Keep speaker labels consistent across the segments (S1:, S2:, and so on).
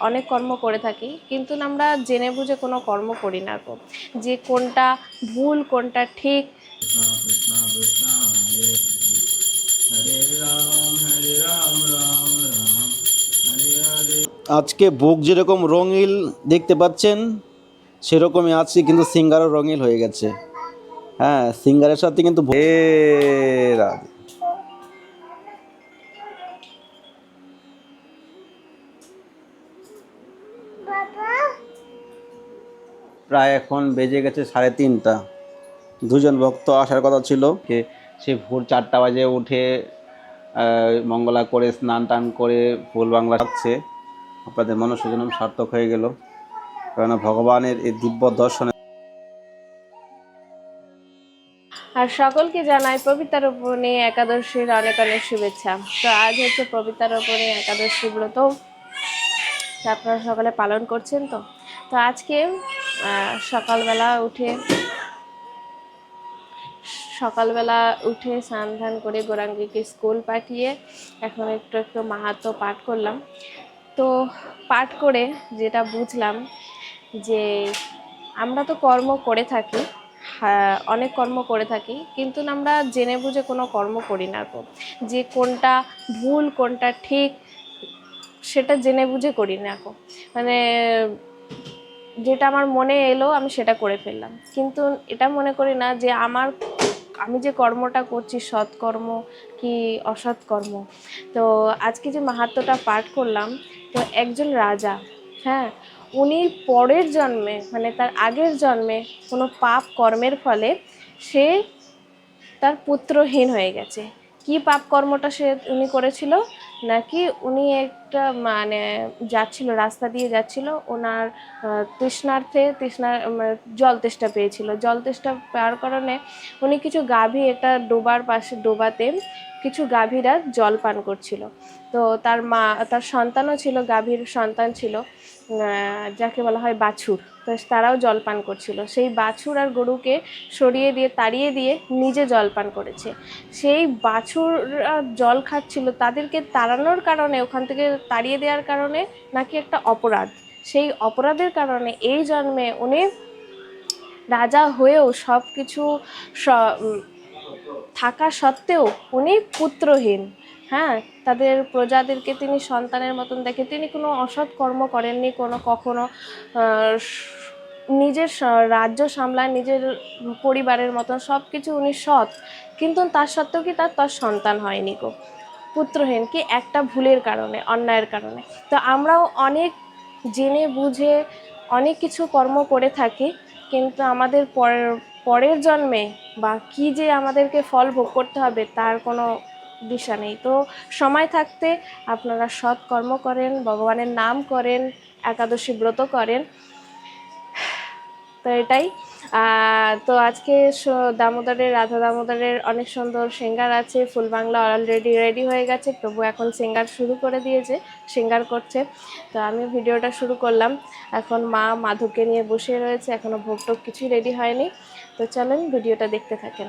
S1: অনেক কর্ম করে থাকি কিন্তু আমরা জেনে বুঝে কোনো কর্ম করি না গো। যে কোনটা ভুল কোনটা ঠিক।
S2: আজকে বুক যেরকম রঙিল দেখতে পাচ্ছেন সেরকমই আজকে কিন্তু সিঙ্গারও রঙিল হয়ে গেছে। হ্যাঁ সিঙ্গারের সাথে কিন্তু ভ- রাধে। প্রায় এখন বেজে গেছে সাড়ে তিনটা। দুজন ভক্ত আসার কথা ছিল কে, সে ভোর চারটা বাজে উঠে মঙ্গলা করে স্নান টান করে ফুল বাংলা থাকছে আপনাদের মনুষ্যজনম সার্থক হয়ে গেল। কেননা ভগবানের এই দিব্য দর্শনে
S1: আর সকলকে জানাই পবিত্রারোপণী একাদশীর অনেক অনেক শুভেচ্ছা। তো আজ হচ্ছে পবিত্রারোপণী একাদশী ব্রত। আপনারা সকালে পালন করছেন তো? তো আজকে সকালবেলা উঠে সকালবেলা উঠে স্নান ধান করে গোরাঙ্গিকে স্কুল পাঠিয়ে এখন একটু একটু মাহাত্ম পাঠ করলাম। তো পাঠ করে যেটা বুঝলাম যে আমরা তো কর্ম করে থাকি হ্যাঁ, অনেক কর্ম করে থাকি কিন্তু আমরা জেনে বুঝে কোনো কর্ম করি না গো যে কোনটা ভুল কোনটা ঠিক সেটা জেনে বুঝে করি না মানে যেটা আমার মনে এলো, আমি সেটা করে ফেললাম। কিন্তু এটা মনে করি না যে আমার, আমি যে কর্মটা করছি, সৎকর্ম কি অসৎকর্ম? তো আজকে যে মাহাত্ম্যটা পাঠ করলাম, তো একজন রাজা হ্যাঁ উনি পরের জন্মে মানে তার আগের জন্মে কোনো পাপ কর্মের ফলে সে তার পুত্রহীন হয়ে গেছে। কি পাপ কর্মটা সে উনি করেছিল, নাকি উনি একটা মানে যাচ্ছিল, রাস্তা দিয়ে যাচ্ছিল, ওনার তৃষ্ণার্থে তৃষ্ণা জল তেষ্টা পেয়েছিল। জল তেষ্টা পাওয়ার কারণে উনি কিছু গাভী একটা ডোবার পাশে, ডোবাতে কিছু গাভীরা জল পান করছিল। তো তার মা, তার সন্তানও ছিল, গাভীর সন্তান ছিল যাকে বলা হয় বাছুর। তারাও জল পান করছিল। সেই বাছুর আর গরুকে সরিয়ে দিয়ে, তাড়িয়ে দিয়ে নিজে জল পান করেছে। সেই বাছুর জল খাচ্ছিল, তাদেরকে তাড়ানোর কারণে, ওখান থেকে তাড়িয়ে দেওয়ার কারণে নাকি একটা অপরাধ। সেই অপরাধের কারণে এই জন্মে উনি রাজা হয়েও সব কিছু থাকা সত্ত্বেও উনি পুত্রহীন। হ্যাঁ তাদের প্রজাদেরকে তিনি সন্তানের মতন দেখে, তিনি কোনো অসৎ কর্ম করেননি কোনো কখনো। নিজের রাজ্য সামলায়, নিজের পরিবারের মতন সব কিছু উনি সৎ। কিন্তু তার সত্ত্বেও কি তার তার সন্তান হয়নি গো। পুত্রহীন কি একটা ভুলের কারণে, অন্যায়ের কারণে। তো আমরাও অনেক জেনে বুঝে অনেক কিছু কর্ম করে থাকি, কিন্তু আমাদের পরের পরের জন্মে বা কি যে আমাদেরকে ফল ভোগ করতে হবে তার কোনো দিশা নেই। তো সময় থাকতে আপনারা সৎ কর্ম করেন, ভগবানের নাম করেন, একাদশী ব্রত করেন। তো এটাই। তো আজকে দামোদরের, রাধা দামোদরের অনেক সুন্দর সিঙ্গার আছে, ফুল বাংলা অলরেডি রেডি হয়ে গেছে প্রভু এখন সিঙ্গার শুরু করে দিয়েছে, সিঙ্গার করছে। তো আমি ভিডিওটা শুরু করলাম। এখন মা মাধবকে নিয়ে বসে রয়েছে এখনও ভোগ টোগ কিছুই রেডি হয়নি। তো চলেন ভিডিওটা দেখতে থাকেন।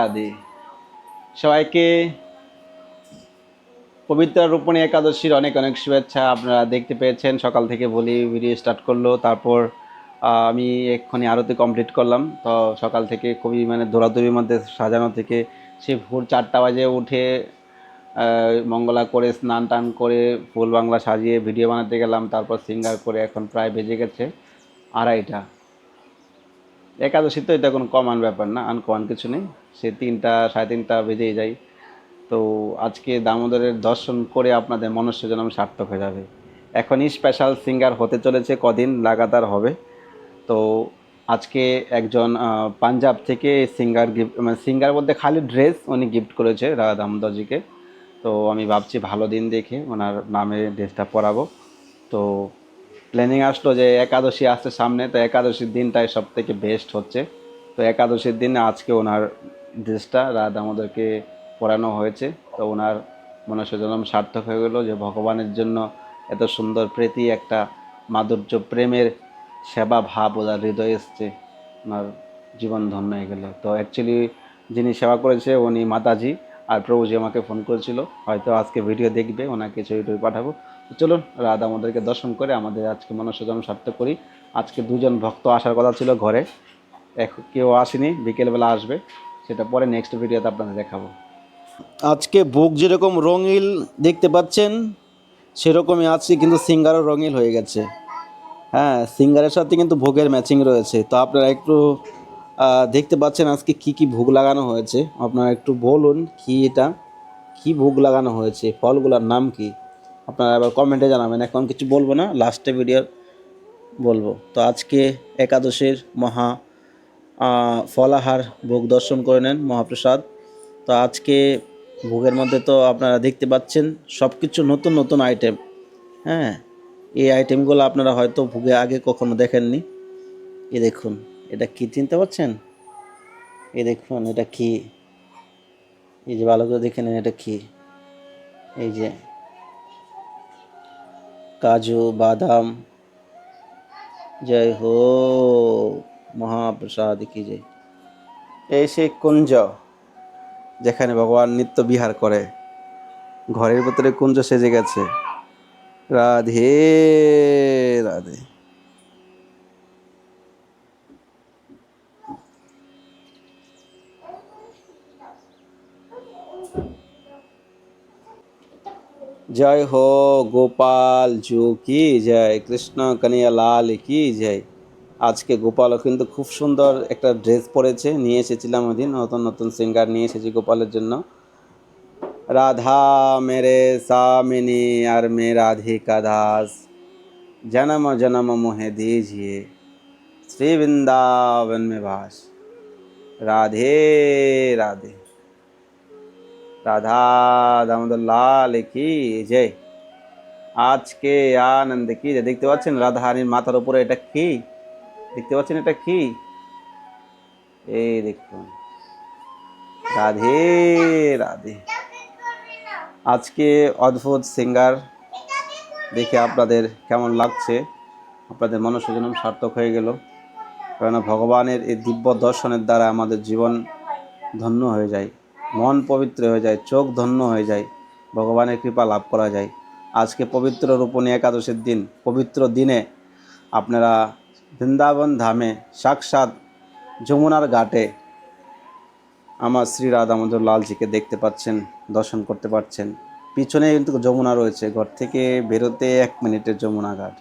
S2: রাধে সবাইকে পবিত্র রূপণী একাদশীর অনেক অনেক শুভেচ্ছা আপনারা দেখতে পেয়েছেন। সকাল থেকে বলি ভিডিও স্টার্ট করল, তারপর আমি এক্ষুনি আরতি কমপ্লিট করলাম। তো সকাল থেকে খুবই মানে দৌড়াদৌড়ির মধ্যে সাজানো থেকে সে ভোর চারটা বাজে উঠে মঙ্গলা করে স্নান টান করে ফুল বাংলা সাজিয়ে ভিডিও বানাতে গেলাম। তারপর সিঙ্গার করে এখন প্রায় বেজে গেছে আড়াইটা। একাদশী তো এটা কোনো কমান ব্যাপার না আনকমান কিছু নেই। সে তিনটা, সাড়ে তিনটা বেজেই যায়। তো আজকে দামোদরের দর্শন করে আপনাদের মনুষ্য জন্ম সার্থক হয়ে যাবে। এখনই স্পেশাল সিঙ্গার হতে চলেছে কদিন, লাগাতার হবে। তো আজকে একজন পাঞ্জাব থেকে সিঙ্গার গিফট মানে সিঙ্গার বলতে খালি ড্রেস উনি গিফট করেছে রাধা দামোদরজিকে। তো আমি ভাবছি ভালো দিন দেখে ওনার নামে ড্রেসটা পরাবো। তো প্ল্যানিং আসলো যে একাদশী আসছে সামনে, তো একাদশীর দিনটাই সব থেকে বেস্ট হচ্ছে। তো একাদশীর দিনে আজকে ওনার ড্রেসটা রাত আমাদেরকে পরানো হয়েছে। তো ওনার মনুষ্য জন্ম সার্থক হয়ে গেলো যে ভগবানের জন্য এত সুন্দর প্রীতি, একটা মাধুর্য, প্রেমের সেবা ভাব ওনার হৃদয়ে এসছে। ওনার জীবন ধন্য হয়ে গেল। তো অ্যাকচুয়ালি যিনি সেবা করেছে উনি মাতাজি, আর প্রভুজি আমাকে ফোন করেছিল। হয়তো আজকে ভিডিও দেখবে, ওনাকে ছবি টবি পাঠাবো। চলুন, রাধা আমাদেরকে দর্শন করে আমাদের আজকে মনুষ্যজন্ম সার্থক করি। আজকে দুজন ভক্ত আসার কথা ছিল ঘরে। এক কেউ আসেনি, বিকেলবেলা আসবে। সেটা পরে নেক্সট ভিডিওতে আপনাদের দেখাবো। আজকে বুক যেরকম রঙিল দেখতে পাচ্ছেন, সেরকমই আছে কিন্তু সিঙ্গারও রঙিল হয়ে গেছে। হ্যাঁ সিঙ্গারের সাথে কিন্তু ভোগের ম্যাচিং রয়েছে। তো আপনারা একটু দেখতে পাচ্ছেন আজকে কি কি ভোগ লাগানো হয়েছে। আপনারা একটু বলুন কি এটা, কি ভোগ লাগানো হয়েছে, ফলগুলোর নাম কি? আপনারা আবার কমেন্টে জানাবেন। এখন কিছু বলব না লাস্টে ভিডিও বলব। তো আজকে একাদশের মহা ফলাহার ভোগ দর্শন করে নেন মহাপ্রসাদ। তো আজকে ভোগের মধ্যে তো আপনারা দেখতে পাচ্ছেন সব কিছু নতুন নতুন আইটেম হ্যাঁ এই আইটেমগুলো আপনারা হয়তো ভোগে আগে কখনো দেখেননি। এ দেখুন, এটা কি চিনতে পারছেন এ দেখুন, এটা কি? এই যে ভালো করে দেখে নেন, এটা কি? এই যে কাজু, বাদাম। জয় হো, মহাপ্রসাদ কি জয়। এই সেই কুঞ্জ যেখানে ভগবান নিত্য বিহার করে, ঘরের ভেতরে কুঞ্জ সেজে গেছে। রাধে রাধে। জয় হো গোপাল জু, কি জয়? কৃষ্ণ কানিয়া লাল, কি জয়? আজকে গোপালও কিন্তু খুব সুন্দর একটা ড্রেস পরেছে, নিয়ে এসেছিলাম ওদিন নতুন নতুন সিঙ্গার নিয়ে এসেছি গোপালের জন্য। রাধা মেরে সামিনী আর মে রাধিকা দাস। জনম জনম মোহে দিজিয়ে শ্রী বৃন্দাবন মে বাস। রাধে রাধে। রাধা দামোদর লাল কি যে আজকে আনন্দ কি যে দেখতে পাচ্ছেন রাধারানীর মাথার উপরে এটা কি? দেখতে পাচ্ছেন এটা কি? এই দেখুন। রাধে রাধে। আজকে অদ্ভুত সিঙ্গার দেখে আপনাদের কেমন লাগছে? আপনাদের মনস্বজনম সার্থক হয়ে গেল। কেননা ভগবানের এই দিব্য দর্শনের দ্বারা আমাদের জীবন ধন্য হয়ে যায়। মন পবিত্র হয়ে যায়, চোখ ধন্য হয়ে যায়, ভগবানের কৃপা লাভ করা যায়। আজকে পবিত্র রূপণী একাদশীর দিন, পবিত্র দিনে আপনারা বৃন্দাবন ধামে সাক্ষাৎ যমুনার ঘাটে আমার শ্রী রাধামোদর লালজিকে দেখতে পাচ্ছেন, দর্শন করতে পারছেন। পিছনে কিন্তু যমুনা রয়েছে, ঘর থেকে বেরোতে এক মিনিটের যমুনা ঘাট।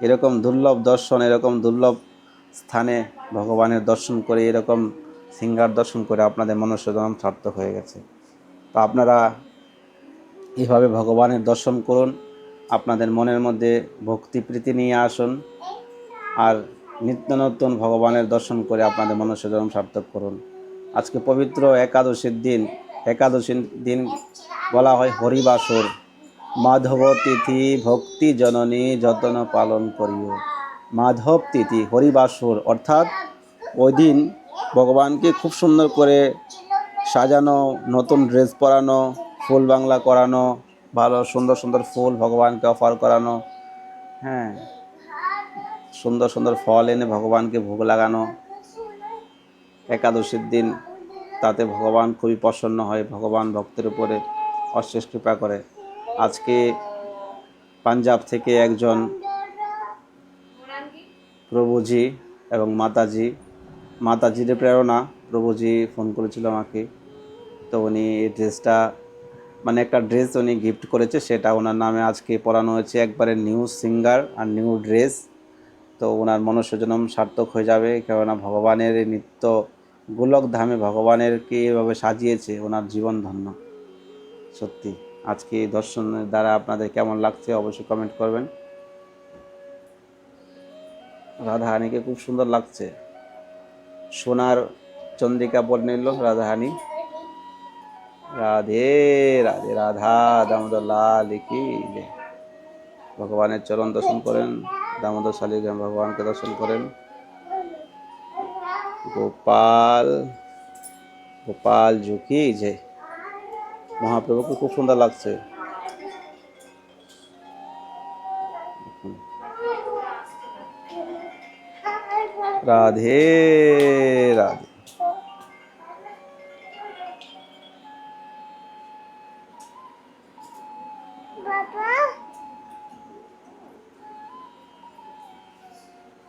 S2: এরকম দুর্লভ দর্শন, এরকম দুর্লভ স্থানে ভগবানের দর্শন করে এরকম সিঙ্গার দর্শন করে আপনাদের মনুষ্য মনুষ্যজনম সার্থক হয়ে গেছে। তো আপনারা এইভাবে ভগবানের দর্শন করুন, আপনাদের মনের মধ্যে ভক্তি প্রীতি নিয়ে আসুন, আর নিত্য নতুন ভগবানের দর্শন করে আপনাদের মনুষ্য মনুষ্যজনম সার্থক করুন। আজকে পবিত্র একাদশীর দিন একাদশীর দিন বলা হয় হরিবাসর। মাধব তিথি ভক্তি জননী যতন পালন করিও। মাধব তিথি হরিবাসর, অর্থাৎ ওই দিন ভগবানকে খুব সুন্দর করে সাজানো, নতুন ড্রেস পরানো, ফুল বাংলা করানো, ভালো, সুন্দর সুন্দর ফুল ভগবানকে অফার করানো হ্যাঁ। সুন্দর সুন্দর ফল এনে ভগবানকে ভোগ লাগানো। একাদশীর দিন তাতে ভগবান খুবই প্রসন্ন হয়, ভগবান ভক্তের উপরে অশেষ কৃপা করে। আজকে পাঞ্জাব থেকে একজন প্রভুজি এবং মাতাজি মাতাজির প্রেরণা। প্রভুজি ফোন করেছিল আমাকে। তো উনি এই ড্রেসটা মানে একটা ড্রেস উনি গিফট করেছে, সেটা ওনার নামে আজকে পরানো হয়েছে। একবারে নিউ সিঙ্গার আর নিউ ড্রেস তো ওনার মনুষ্যজনম সার্থক হয়ে যাবে, কেননা ভগবানের এই নিত্য গোলক ধামে ভগবানেরকে এভাবে সাজিয়েছে, ওনার জীবন ধন্য। সত্যি, আজকে এই দর্শনের দ্বারা আপনাদের কেমন লাগছে অবশ্যই কমেন্ট করবেন। রাধাহানিকে খুব সুন্দর লাগছে। সোনার চন্দ্রিকা পরে নিল রাধাহানি রাধে রাধে, রাধা, দামোদর লাল কি? ভগবানের চরণ দর্শন করেন, দামোদর শালিগ্রাম ভগবানকে দর্শন করেন। গোপাল গোপাল ঝুঁকি, যে মহাপ্রভুকে খুব সুন্দর লাগছে। রাধে রাধে।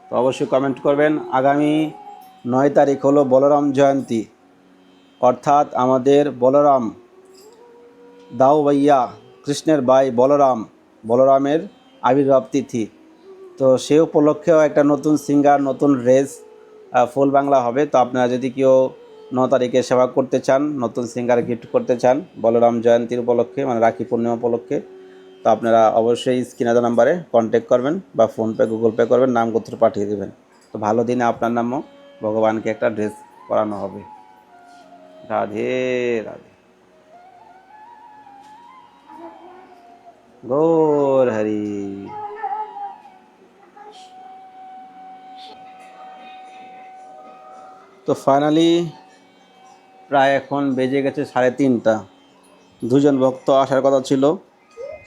S2: তো অবশ্যই কমেন্ট করবেন। আগামী নয় তারিখ হলো বলরাম জয়ন্তী। অর্থাৎ আমাদের বলরাম দাও ভাইয়া কৃষ্ণের ভাই বলরাম বলরামের আবির্ভাব তিথি। তো সে উপলক্ষেও একটা নতুন সিঙ্গার নতুন ড্রেস ফুল বাংলা হবে। তো আপনারা যদি কেউ ন তারিখে সেবা করতে চান, নতুন সিঙ্গার গিফট করতে চান, বলরাম জয়ন্তীর উপলক্ষে মানে রাখি পূর্ণিমা উপলক্ষে, তো আপনারা অবশ্যই স্ক্রিনাদা নাম্বারে কন্ট্যাক্ট করবেন বা ফোনপে গুগল পে করবেন, নাম গোত্র পাঠিয়ে দেবেন। তো ভালো দিনে আপনার নামও ভগবানকে একটা ড্রেস পরানো হবে। রাধে রাধে। গৌর। তো ফাইনালি প্রায় এখন বেজে গেছে সাড়ে তিনটা। দুজন ভক্ত আসার কথা ছিল।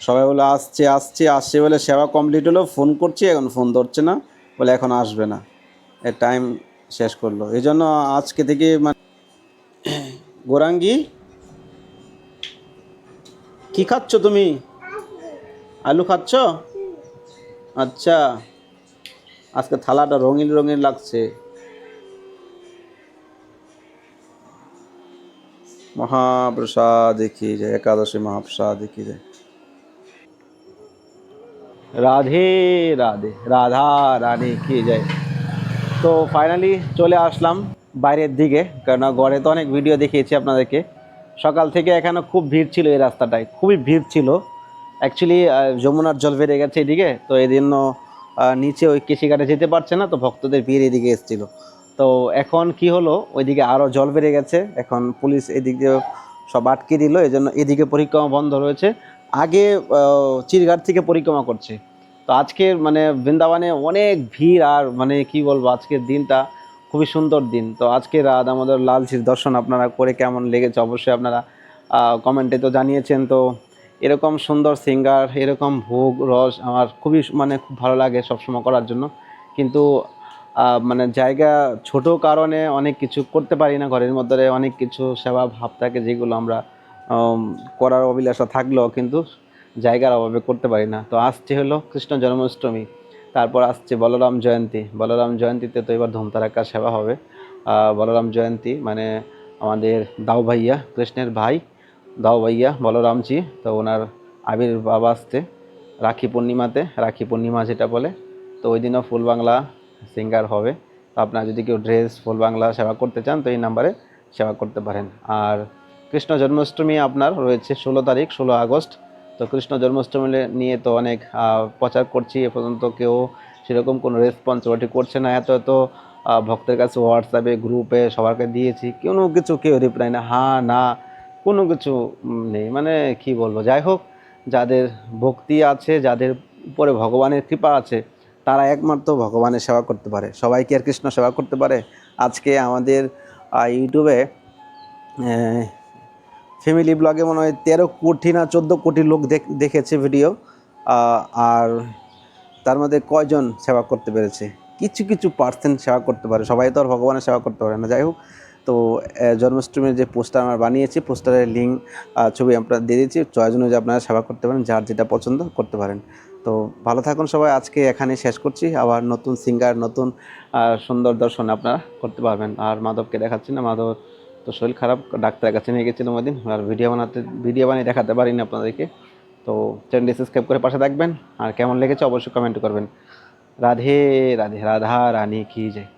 S2: সবাই বলে আসছে আসছে আসছে। বলে সেবা কমপ্লিট হলো ফোন করছি এখন ফোন ধরছে না। বলে এখন আসবে না। এর টাইম শেষ করল। এই জন্য আজকে থেকে মানে গোরাঙ্গি কি খাচ্ছ তুমি? আলু খাচ্ছ? আচ্ছা। আজকে থালাটা রঙিন রঙিন লাগছে। মহাপ্রসাদ কি যায় একাদশী মহাপ্রসাদ কি যায় রাধে রাধে, রাধা রানী কি যায় তো ফাইনালি চলে আসলাম বাইরের দিকে, কেননা গড়ে তো অনেক ভিডিও দেখিয়েছি আপনাদেরকে। সকাল থেকে এখানে খুব ভিড় ছিল এই রাস্তাটায়, খুবই ভিড় ছিল। অ্যাকচুয়ালি যমুনার জল বেড়ে গেছে এদিকে, তো এই জন্য নিচে ওই কৃষিঘাটে যেতে পারছে না, তো ভক্তদের ভিড় এদিকে এসেছিল। তো এখন কি হলো? ওইদিকে আরও জল বেড়ে গেছে। এখন পুলিশ এদিক দিয়ে সব আটকে দিল এই জন্য এদিকে পরিক্রমা বন্ধ রয়েছে। আগে চিরঘাট থেকে পরিক্রমা করছে। তো আজকের মানে বৃন্দাবনে অনেক ভিড় আর মানে কি বলব, আজকের দিনটা খুবই সুন্দর দিন। তো আজকে রাত আমাদের লালচির দর্শন আপনারা করে কেমন লেগেছে অবশ্যই আপনারা কমেন্টে তো জানিয়েছেন। তো এরকম সুন্দর সিঙ্গার, এরকম ভোগ, রস আমার খুবই মানে খুব ভালো লাগে সবসময় করার জন্য। কিন্তু মানে জায়গা ছোট কারণে অনেক কিছু করতে পারি না। ঘরের মধ্যে অনেক কিছু সেবা ভাব থাকে যেগুলো আমরা করার অভিলাষা থাকলেও কিন্তু জায়গার অভাবে করতে পারি না। তো আসছে হলো কৃষ্ণ জন্মাষ্টমী, তারপর আসছে বলরাম জয়ন্তী। বলরাম জয়ন্তীতে তো এবার ধুমতারাক্কা সেবা হবে। বলরাম জয়ন্তী মানে আমাদের দাও ভাইয়া, কৃষ্ণের ভাই, দাও ভাইয়া বলরামজি, তো ওনার আবির্ভাব আসছে রাখি পূর্ণিমাতে। রাখি পূর্ণিমা যেটা বলে, তো ওই দিনও ফুল বাংলা সিঙ্গার হবে। তো আপনারা যদি কেউ ড্রেস ফুল বাংলা সেবা করতে চান, তো এই নাম্বারে সেবা করতে পারেন। আর কৃষ্ণ জন্মাষ্টমী আপনার রয়েছে ষোলো তারিখ, ষোলো আগস্ট। তো কৃষ্ণ জন্মাষ্টমী নিয়ে তো অনেক প্রচার করছি। এ পর্যন্ত কেউ সেরকম কোনো রেসপন্স ওটি করছে না। এত এত ভক্তের কাছে হোয়াটসঅ্যাপে গ্রুপে সবারকে দিয়েছি। কোনো কিছু কেউ রিপ্লাই না হ্যাঁ না, কোনো কিছু নেই। মানে কি বলব? যাই হোক, যাদের ভক্তি আছে, যাদের উপরে ভগবানের কৃপা আছে তারা একমাত্র ভগবানের সেবা করতে পারে। সবাই কি আর কৃষ্ণ সেবা করতে পারে? আজকে আমাদের ইউটিউবে ফ্যামিলি ব্লগে মনে হয় তেরো কোটি না চোদ্দ কোটি লোক দেখ- দেখেছে ভিডিও আর তার মধ্যে কয়জন সেবা করতে পেরেছে? কিছু কিছু পার্সেন্ট সেবা করতে পারে। সবাই তো আর ভগবানের সেবা করতে পারে না। যাই হোক, তো জন্মাষ্টমীর যে পোস্টার আমরা বানিয়েছি পোস্টারের লিঙ্ক ছবি আমরা দিয়ে দিয়েছি। চয়েস অনুযায়ী আপনারা সেবা করতে পারেন, যার যেটা পছন্দ করতে পারেন। তো ভালো থাকুন সবাই, আজকে এখানে শেষ করছি। আবার নতুন সিঙ্গার নতুন সুন্দর দর্শন আপনারা করতে পারবেন। আর মাধবকে দেখাচ্ছি না, মাধব তো শরীর খারাপ, ডাক্তারের কাছে নিয়ে গেছিলাম ওই দিন। আর ভিডিও বানাতে ভিডিও বানিয়ে দেখাতে পারিনি আপনাদেরকে। তো চ্যানেলটি সাবস্ক্রাইব করে পাশে থাকবেন। আর কেমন লেগেছে অবশ্যই কমেন্ট করবেন। রাধে রাধে, রাধা রানী কি জয়।